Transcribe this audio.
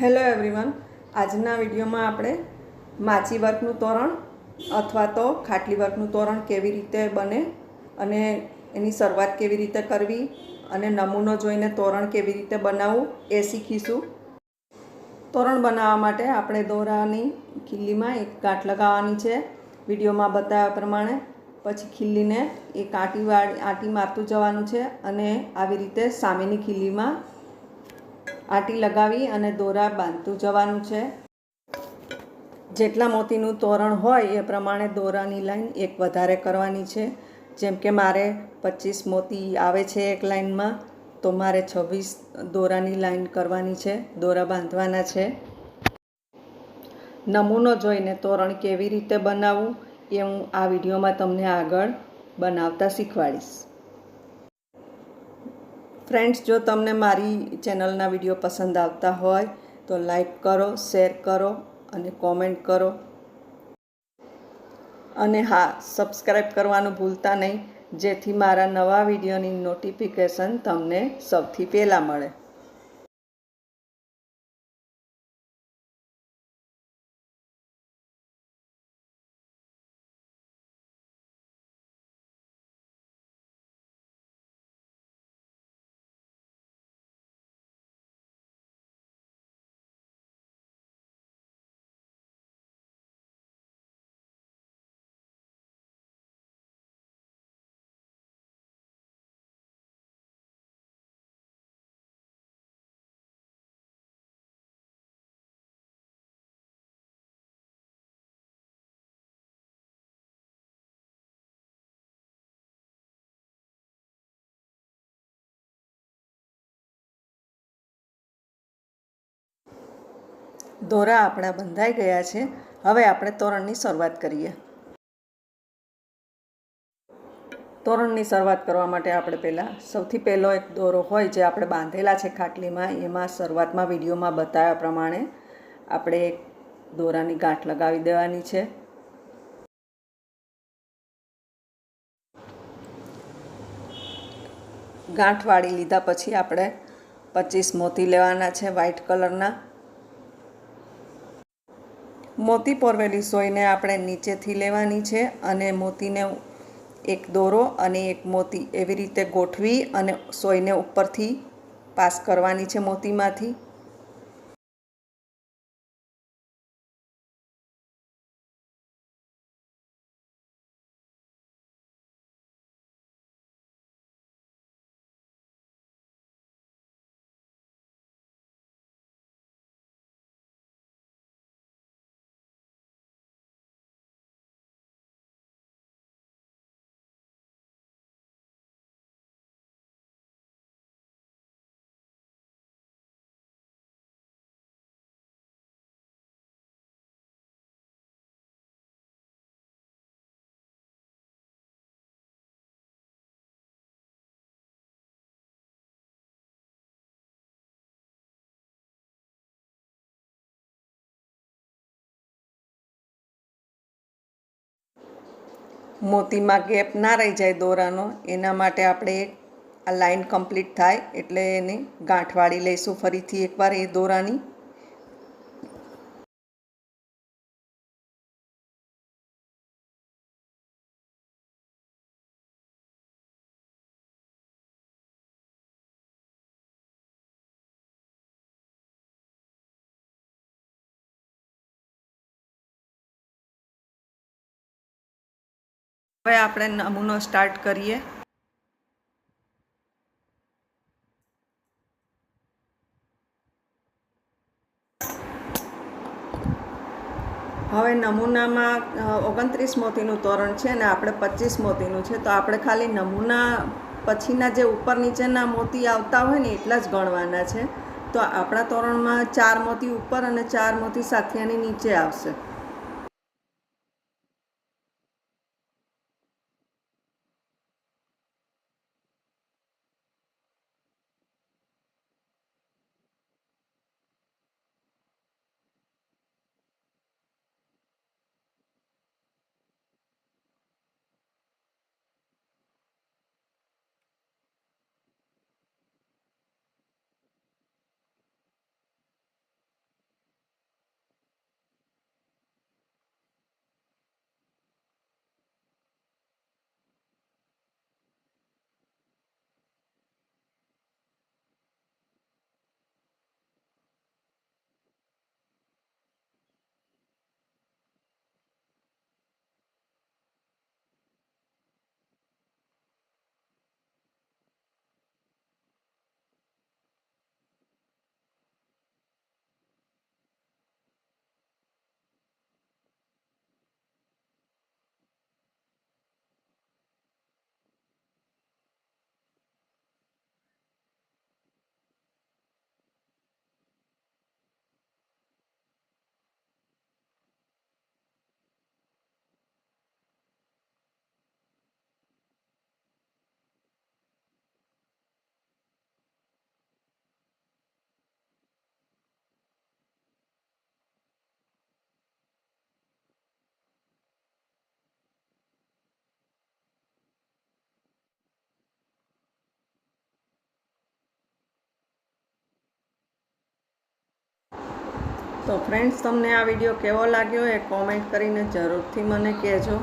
Hello everyone આજના વિડીયોમાં આપણે માચી વર્કનું તોરણ અથવા તો ખાટલી વર્કનું તોરણ કેવી રીતે બને અને એની શરૂઆત કેવી રીતે કરવી અને નમૂનો જોઈને તોરણ કેવી રીતે બનાવવું એ શીખીશું. તોરણ બનાવવા માટે આપણે દોરાની ખીલ્લીમાં એક ગાંઠ લગાવવાની છે. વિડીયોમાં બતાવ્યા પ્રમાણે પછી ખીલ્લીને એક આંટી વાળી, આંટી મારતું જવાનું છે અને આવી રીતે સામેની ખીલ્લીમાં આંટી લગાવી અને દોરા બાંધતું જવાનું છે. જેટલા મોતીનું તોરણ હોય એ પ્રમાણે દોરાની લાઈન એક વધારે કરવાની છે. જેમ કે મારે પચીસ મોતી આવે છે એક લાઈનમાં, તો મારે છવ્વીસ દોરાની લાઈન કરવાની છે, દોરા બાંધવાના છે. નમૂનો જોઈને તોરણ કેવી રીતે બનાવવું એ હું આ વિડીયોમાં તમને આગળ બનાવતા શીખવાડીશ. ફ્રેન્ડ્સ, જો તમને મારી ચેનલના વીડિયો પસંદ આવતા હોય, તો લાઈક કરો, શેર કરો અને કોમેન્ટ કરો. અને હા સબસ્ક્રાઈબ કરવાનું ભૂલતા નહીં, જેથી મારા નવા વિડીયોની નોટિફિકેશન તમને સૌથી પહેલાં મળે. દોરા આપણા બંધાઈ ગયા છે. હવે આપણે તોરણની શરૂઆત કરીએ. તોરણની શરૂઆત કરવા માટે આપણે પહેલાં સૌથી પહેલો એક દોરો હોય જે આપણે બાંધેલા છે ખાટલીમાં, એમાં શરૂઆતમાં વિડીયોમાં બતાવ્યા પ્રમાણે આપણે એક દોરાની ગાંઠ લગાવી દેવાની છે. ગાંઠ વાળી લીધા પછી આપણે પચીસ મોતી લેવાના છે વ્હાઈટ કલરના. મોતી પોરવેલી સોયને આપણે નીચેથી લેવાની છે અને મોતીને એક દોરો અને એક મોતી એવી રીતે ગોઠવી અને સોયને ઉપરથી પાસ કરવાની છે મોતીમાંથી. મોતીમાં ગેપ ના રહી જાય દોરાનો, એના માટે આપણે આ લાઈન કમ્પ્લીટ થાય એટલે એને ગાંઠ વાળી લઈશું ફરીથી એકવાર એ દોરાની. હવે આપણે નમૂનો સ્ટાર્ટ કરીએ. હવે નમૂનામાં ઓગણત્રીસ મોતીનું તોરણ છે ને આપણે પચીસ મોતીનું છે. તો આપણે ખાલી નમૂના પછીના જે ઉપર નીચેના મોતી આવતા હોય ને એટલા જ ગણવાના છે. તો આપણા તોરણમાં ચાર મોતી ઉપર અને ચાર મોતી સાથિયાની નીચે આવશે. તો ફ્રેન્ડ્સ તમને આ વીડિયો કેવો લાગ્યો એ કોમેન્ટ કરીને જરૂરથી મને કહેજો.